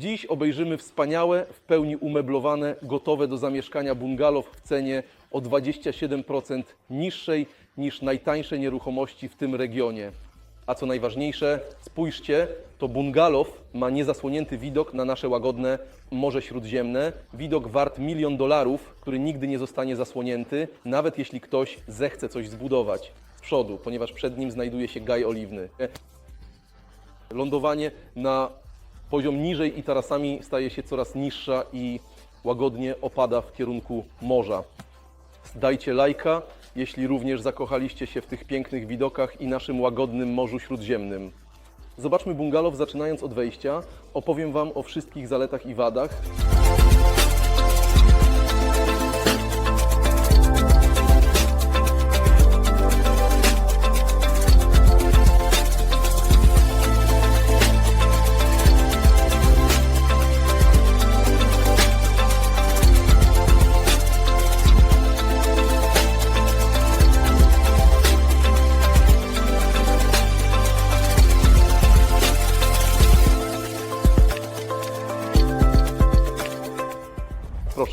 Dziś obejrzymy wspaniałe, w pełni umeblowane, gotowe do zamieszkania bungalow w cenie o 27% niższej niż najtańsze nieruchomości w tym regionie. A co najważniejsze, spójrzcie, to bungalow ma niezasłonięty widok na nasze łagodne Morze Śródziemne. Widok wart milion dolarów, który nigdy nie zostanie zasłonięty, nawet jeśli ktoś zechce coś zbudować z przodu, ponieważ przed nim znajduje się gaj oliwny. Lądowanie na poziom niżej i tarasami staje się coraz niższa i łagodnie opada w kierunku morza. Dajcie lajka, jeśli również zakochaliście się w tych pięknych widokach i naszym łagodnym Morzu Śródziemnym. Zobaczmy bungalow zaczynając od wejścia. Opowiem Wam o wszystkich zaletach i wadach.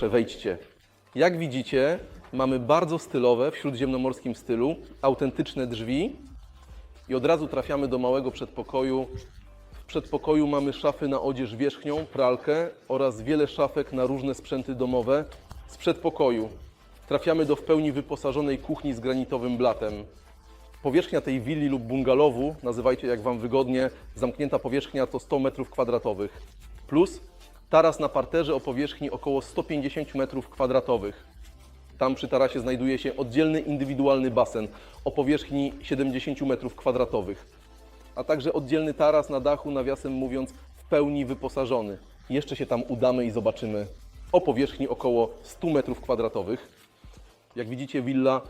Wejdźcie. Jak widzicie, mamy bardzo stylowe, w śródziemnomorskim stylu, autentyczne drzwi i od razu trafiamy do małego przedpokoju. W przedpokoju mamy szafy na odzież wierzchnią, pralkę oraz wiele szafek na różne sprzęty domowe. Z przedpokoju trafiamy do w pełni wyposażonej kuchni z granitowym blatem. Powierzchnia tej willi lub bungalowu, nazywajcie jak Wam wygodnie, zamknięta powierzchnia to 100 m2, plus taras na parterze o powierzchni około 150 m2. Tam przy tarasie znajduje się oddzielny indywidualny basen o powierzchni 70 m2, a także oddzielny taras na dachu, nawiasem mówiąc, w pełni wyposażony. Jeszcze się tam udamy i zobaczymy o powierzchni około 100 m2. Jak widzicie, willa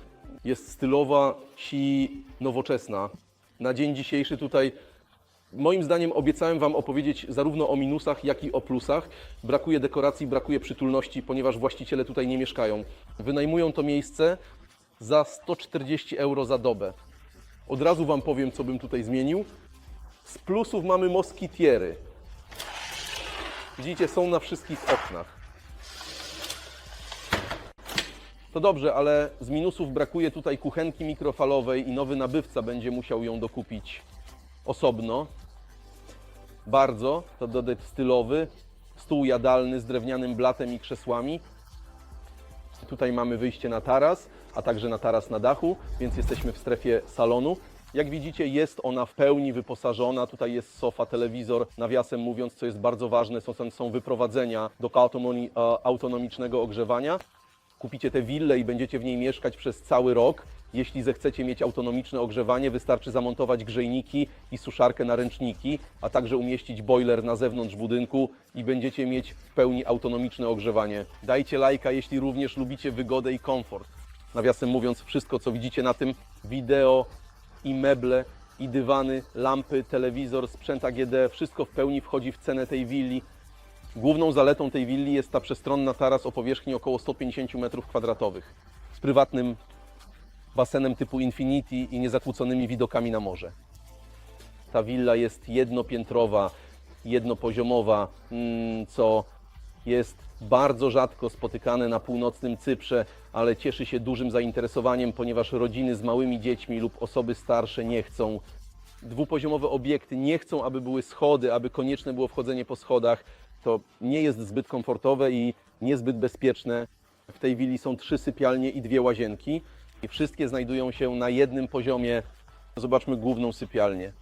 jest stylowa, si nowoczesna. Na dzień dzisiejszy tutaj, moim zdaniem, obiecałem Wam opowiedzieć zarówno o minusach, jak i o plusach. Brakuje dekoracji, brakuje przytulności, ponieważ właściciele tutaj nie mieszkają. Wynajmują to miejsce za 140 euro za dobę. Od razu Wam powiem, co bym tutaj zmienił. Z plusów mamy moskitiery. Widzicie, są na wszystkich oknach. To dobrze, ale z minusów brakuje tutaj kuchenki mikrofalowej i nowy nabywca będzie musiał ją dokupić osobno. Bardzo, to dodatek stylowy. Stół jadalny z drewnianym blatem i krzesłami. Tutaj mamy wyjście na taras, a także na taras na dachu, więc jesteśmy w strefie salonu. Jak widzicie, jest ona w pełni wyposażona. Tutaj jest sofa, telewizor. Nawiasem mówiąc, co jest bardzo ważne, są, są wyprowadzenia do e, autonomicznego ogrzewania. Kupicie tę willę i będziecie w niej mieszkać przez cały rok. Jeśli zechcecie mieć autonomiczne ogrzewanie, wystarczy zamontować grzejniki i suszarkę na ręczniki, a także umieścić boiler na zewnątrz budynku i będziecie mieć w pełni autonomiczne ogrzewanie. Dajcie lajka, jeśli również lubicie wygodę i komfort. Nawiasem mówiąc, wszystko co widzicie na tym wideo i meble, i dywany, lampy, telewizor, sprzęt AGD, wszystko w pełni wchodzi w cenę tej willi. Główną zaletą tej willi jest ta przestronna taras o powierzchni około 150 m2 z prywatnym basenem typu Infinity i niezakłóconymi widokami na morze. Ta willa jest jednopiętrowa, jednopoziomowa, mm, co jest bardzo rzadko spotykane na północnym Cyprze, ale cieszy się dużym zainteresowaniem, ponieważ rodziny z małymi dziećmi lub osoby starsze nie chcą dwupoziomowe obiekty nie chcą, aby były schody, aby konieczne było wchodzenie po schodach, to nie jest zbyt komfortowe i niezbyt bezpieczne. W tej willi są trzy sypialnie i dwie łazienki i wszystkie znajdują się na jednym poziomie. Zobaczmy główną sypialnię.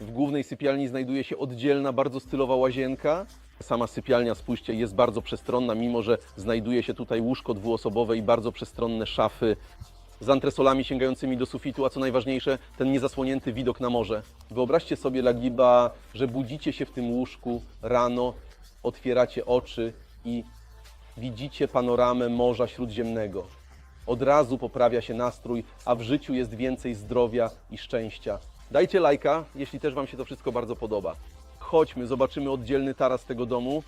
W głównej sypialni znajduje się oddzielna, bardzo stylowa łazienka. Sama sypialnia, spójrzcie, jest bardzo przestronna, mimo że znajduje się tutaj łóżko dwuosobowe i bardzo przestronne szafy z antresolami sięgającymi do sufitu, a co najważniejsze, ten niezasłonięty widok na morze. Wyobraźcie sobie, Lagiba, że budzicie się w tym łóżku rano, otwieracie oczy i widzicie panoramę Morza Śródziemnego. Od razu poprawia się nastrój, a w życiu jest więcej zdrowia i szczęścia. Dajcie lajka, jeśli też Wam się to wszystko bardzo podoba. Chodźmy, zobaczymy oddzielny taras tego domu.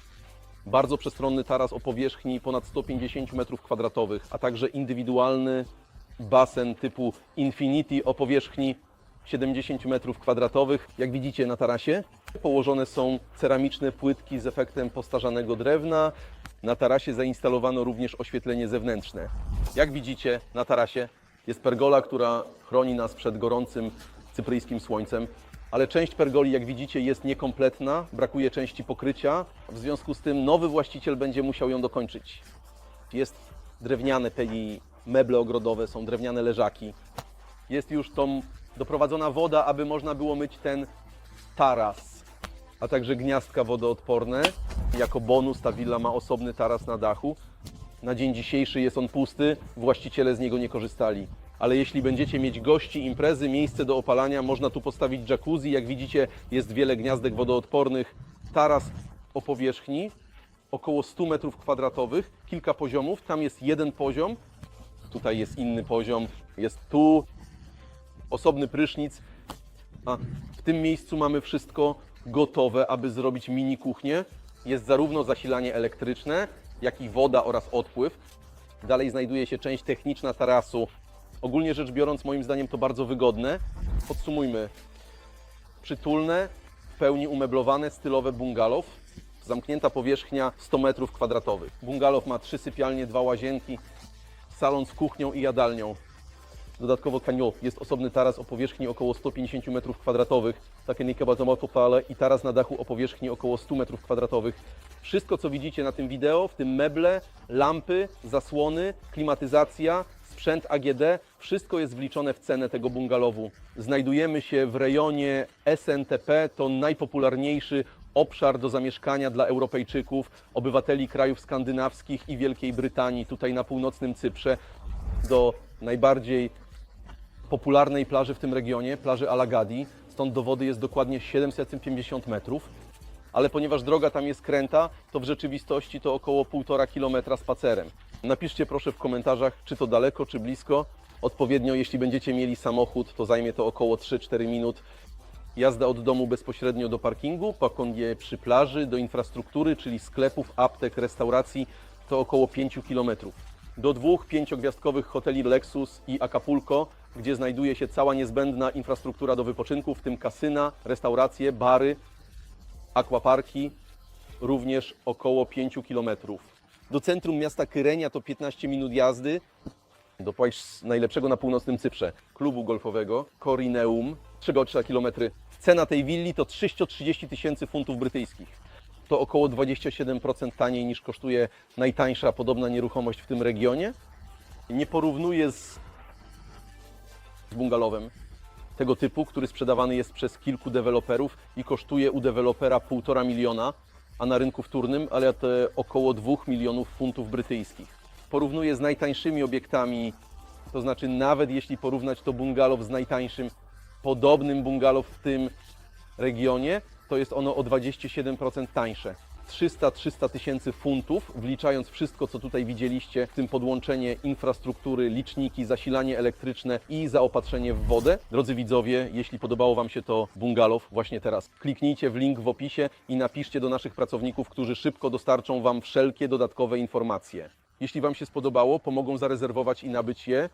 Bardzo przestronny taras o powierzchni ponad 150 m2, a także indywidualny basen typu Infinity o powierzchni 70 m2. Jak widzicie na tarasie, Położone są ceramiczne płytki z efektem postarzanego drewna. Na tarasie zainstalowano również oświetlenie zewnętrzne. Jak widzicie, na tarasie jest pergola, która chroni nas przed gorącym cypryjskim słońcem, ale część pergoli, jak widzicie, jest niekompletna, brakuje części pokrycia. W związku z tym nowy właściciel będzie musiał ją dokończyć. Jest drewniane peli, meble ogrodowe, są drewniane leżaki. Jest już tą doprowadzona woda, aby można było myć ten taras, a także gniazdka wodoodporne. Jako bonus ta willa ma osobny taras na dachu. Na dzień dzisiejszy jest on pusty, właściciele z niego nie korzystali. Ale jeśli będziecie mieć gości, imprezy, miejsce do opalania, można tu postawić jacuzzi. Jak widzicie, jest wiele gniazdek wodoodpornych. Taras o powierzchni około 100 metrów kwadratowych, kilka poziomów. Tam jest jeden poziom, tutaj jest inny poziom, jest tu osobny prysznic, a w tym miejscu mamy wszystko gotowe, aby zrobić mini kuchnię. Jest zarówno zasilanie elektryczne, jak i woda oraz odpływ. Dalej znajduje się część techniczna tarasu. Ogólnie rzecz biorąc, moim zdaniem to bardzo wygodne. Podsumujmy. Przytulne, w pełni umeblowane, stylowe bungalow. Zamknięta powierzchnia 100 metrów kwadratowych. Bungalow ma trzy sypialnie, dwa łazienki, salon z kuchnią i jadalnią. Dodatkowo kanio jest osobny taras o powierzchni około 150 m2, takie nikabazomotopale i taras na dachu o powierzchni około 100 m2. Wszystko co widzicie na tym wideo, w tym meble, lampy, zasłony, klimatyzacja, sprzęt AGD, wszystko jest wliczone w cenę tego bungalowu. Znajdujemy się w rejonie SNTP, to najpopularniejszy obszar do zamieszkania dla Europejczyków, obywateli krajów skandynawskich i Wielkiej Brytanii, tutaj na północnym Cyprze, do najbardziej popularnej plaży w tym regionie, plaży Alagadi. Stąd do wody jest dokładnie 750 metrów. Ale ponieważ droga tam jest kręta, to w rzeczywistości to około 1,5 kilometra spacerem. Napiszcie proszę w komentarzach, czy to daleko, czy blisko. Odpowiednio, jeśli będziecie mieli samochód, to zajmie to około 3-4 minut. Jazda od domu bezpośrednio do parkingu, pakonie przy plaży, do infrastruktury, czyli sklepów, aptek, restauracji, to około 5 kilometrów do dwóch pięciogwiazdkowych hoteli Lexus i Acapulco, gdzie znajduje się cała niezbędna infrastruktura do wypoczynku, w tym kasyna, restauracje, bary, aquaparki, również około 5 km. Do centrum miasta Kyrenia to 15 minut jazdy, do państw najlepszego na północnym Cyprze, klubu golfowego Corineum, 3,3 km. Cena tej willi to 330 tysięcy funtów brytyjskich to około 27% taniej niż kosztuje najtańsza podobna nieruchomość w tym regionie. Nie porównuję z, z bungalowem tego typu, który sprzedawany jest przez kilku deweloperów i kosztuje u dewelopera 1,5 miliona, a na rynku wtórnym, ale to około 2 milionów funtów brytyjskich. Porównuję z najtańszymi obiektami, to znaczy nawet jeśli porównać to bungalow z najtańszym, podobnym bungalow w tym regionie, to jest ono o 27% tańsze. 300-300 tysięcy funtów, wliczając wszystko, co tutaj widzieliście, w tym podłączenie infrastruktury, liczniki, zasilanie elektryczne i zaopatrzenie w wodę. Drodzy widzowie, jeśli podobało Wam się to bungalow właśnie teraz, kliknijcie w link w opisie i napiszcie do naszych pracowników, którzy szybko dostarczą Wam wszelkie dodatkowe informacje. Jeśli Wam się spodobało, pomogą zarezerwować i nabyć je